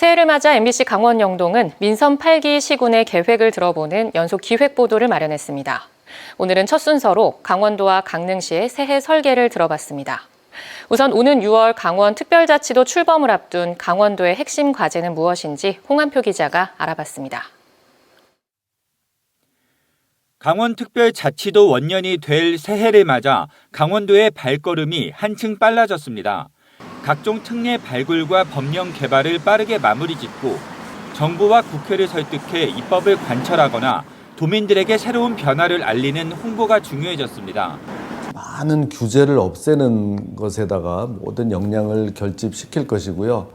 새해를 맞아 MBC 강원 영동은 민선 8기 시군의 계획을 들어보는 연속 기획 보도를 마련했습니다. 오늘은 첫 순서로 강원도와 강릉시의 새해 설계를 들어봤습니다. 우선 오는 6월 강원 특별자치도 출범을 앞둔 강원도의 핵심 과제는 무엇인지 홍한표 기자가 알아봤습니다. 강원특별자치도 원년이 될 새해를 맞아 강원도의 발걸음이 한층 빨라졌습니다. 각종 특례 발굴과 법령 개발을 빠르게 마무리 짓고 정부와 국회를 설득해 입법을 관철하거나 도민들에게 새로운 변화를 알리는 홍보가 중요해졌습니다. 많은 규제를 없애는 것에다가 모든 역량을 결집시킬 것이고요.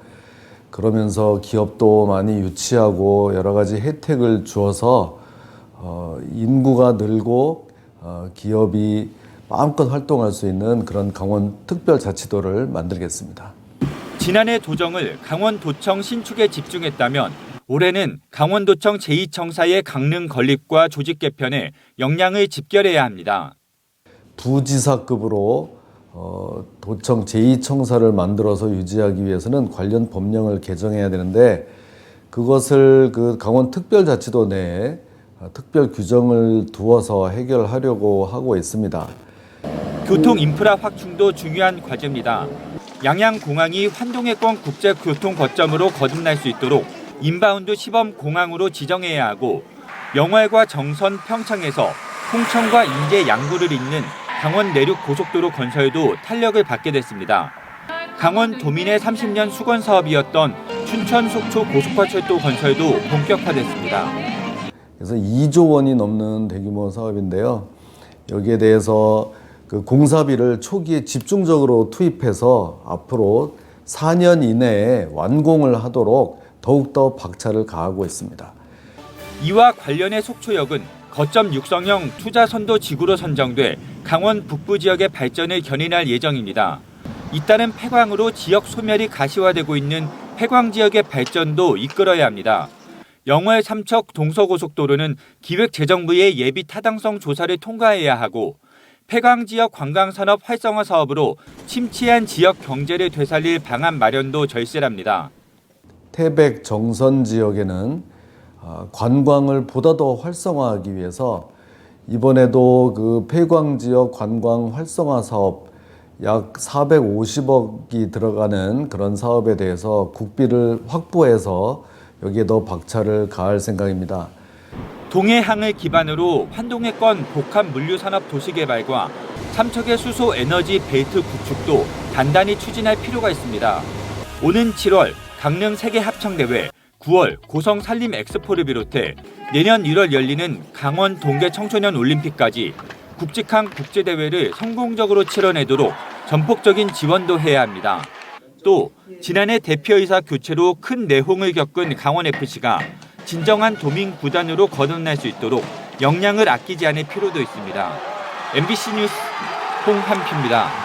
그러면서 기업도 많이 유치하고 여러 가지 혜택을 주어서 어, 인구가 늘고 어, 기업이 마음껏 활동할 수 있는 그런 강원 특별자치도를 만들겠습니다. 지난해 도정을 강원도청 신축에 집중했다면 올해는 강원도청 제2청사의 강릉 건립과 조직 개편에 역량을 집결해야 합니다. 부지사급으로 어, 도청 제2청사를 만들어서 유지하기 위해서는 관련 법령을 개정해야 되는데 그것을 그 강원 특별자치도 내에 어, 특별 규정을 두어서 해결하려고 하고 있습니다. 교통 인프라 확충도 중요한 과제입니다. 양양 공항이 환동해권 국제 교통 거점으로 거듭날 수 있도록 인바운드 시범 공항으로 지정해야 하고 영월과 정선 평창에서 홍천과 인제 양구를 잇는 강원 내륙 고속도로 건설도 탄력을 받게 됐습니다. 강원 도민의 30년 수건 사업이었던 춘천 속초 고속화철도 건설도 본격화됐습니다. 그래서 2조 원이 넘는 대규모 사업인데요. 여기에 대해서 그 공사비를 초기에 집중적으로 투입해서 앞으로 4년 이내에 완공을 하도록 더욱더 박차를 가하고 있습니다. 이와 관련해 속초역은 거점 육성형 투자 선도 지구로 선정돼 강원 북부 지역의 발전을 견인할 예정입니다. 잇따른 폐광으로 지역 소멸이 가시화되고 있는 폐광 지역의 발전도 이끌어야 합니다. 영월 삼척 동서고속도로는 기획재정부의 예비 타당성 조사를 통과해야 하고 폐광 지역 관광산업 활성화 사업으로 침체한 지역 경제를 되살릴 방안 마련도 절실합니다. 태백 정선 지역에는 아, 관광을 보다 더 활성화하기 위해서 이번에도 그 폐광 지역 관광 활성화 사업 약 450억이 들어가는 그런 사업에 대해서 국비를 확보해서 여기에 더 박차를 가할 생각입니다. 동해항을 기반으로 환동해권 복합 물류산업 도시개발과 삼척의 수소 에너지 벨트 구축도 단단히 추진할 필요가 있습니다. 오는 7월 강릉 세계 합창대회, 9월 고성 산림 엑스포를 비롯해 내년 1월 열리는 강원 동계 청소년 올림픽까지 굵직한 국제대회를 성공적으로 치러내도록 전폭적인 지원도 해야 합니다. 또 지난해 대표이사 교체로 큰 내홍을 겪은 강원FC가 진정한 도민 구단으로 거듭날 수 있도록 역량을 아끼지 않을 필요도 있습니다. MBC 뉴스 홍한표입니다.